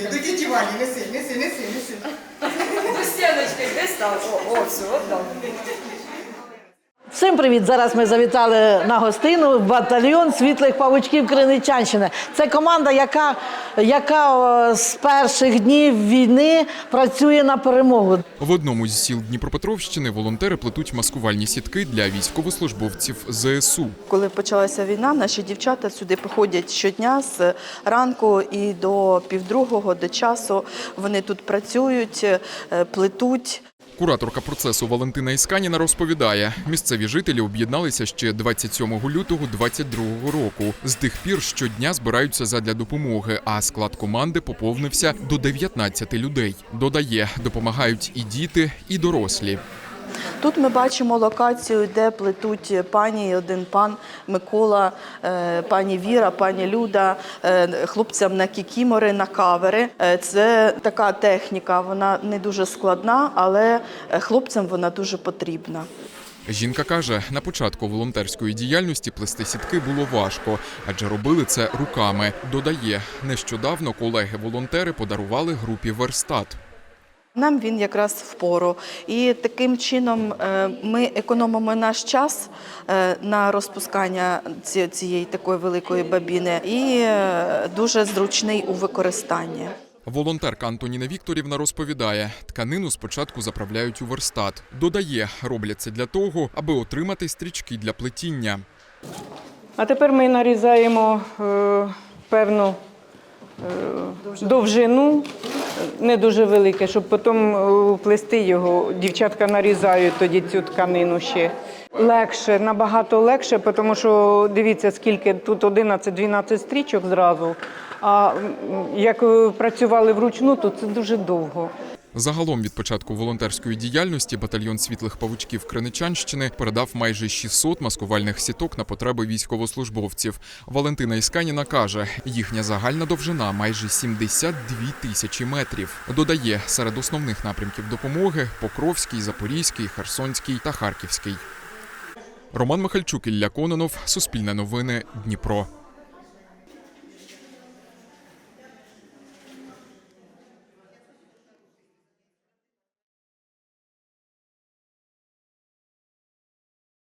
Іди, до тіті Валі, неси, неси, неси, неси. Стіночки десь став. О, о, все, отдав. Всім привіт! Зараз ми завітали на гостину в батальйон світлих павучків Криничанщини. Це команда, яка, яка о, з перших днів війни працює на перемогу. В одному з сіл Дніпропетровщини волонтери плетуть маскувальні сітки для військовослужбовців ЗСУ. Коли почалася війна, наші дівчата сюди приходять щодня з ранку і до півдругого до часу. Вони тут працюють, е, плетуть. Кураторка процесу Валентина Ісканіна розповідає, місцеві жителі об'єдналися ще 27 лютого 22 року. З тих пір щодня збираються задля допомоги, а склад команди поповнився до 19 людей. Додає, допомагають і діти, і дорослі. Тут ми бачимо локацію, де плетуть пані один пан Микола, е, пані Віра, пані Люда, е, хлопцям на кікімори, на кавери. Е, Це така техніка, вона не дуже складна, але хлопцям вона дуже потрібна. Жінка каже, на початку волонтерської діяльності плести сітки було важко, адже робили це руками. Додає, нещодавно колеги-волонтери подарували групі верстат. Нам він якраз впору. І таким чином е, ми економимо наш час е, на розпускання цієї такої великої бабіни і е, дуже зручний у використанні. Волонтерка Антоніна Вікторівна розповідає, тканину спочатку заправляють у верстат. Додає, роблять це для того, аби отримати стрічки для плетіння. А тепер ми нарізаємо е, певну е, довжину, не дуже велике, щоб потім е, плести його. Дівчатка нарізають тоді цю тканину ще. Легше, набагато легше, тому що дивіться, скільки тут 11-12 стрічок зразу. А як е, працювали вручну, то це дуже довго. Загалом від початку волонтерської діяльності батальйон світлих павучків Криничанщини передав майже 600 маскувальних сіток на потреби військовослужбовців. Валентина Ісканіна каже, їхня загальна довжина майже 72 тисячі метрів. Додає, серед основних напрямків допомоги Покровський, Запорізький, Херсонський та Харківський. Роман Михальчук, Ілля Кононов, Суспільне новини, Дніпро.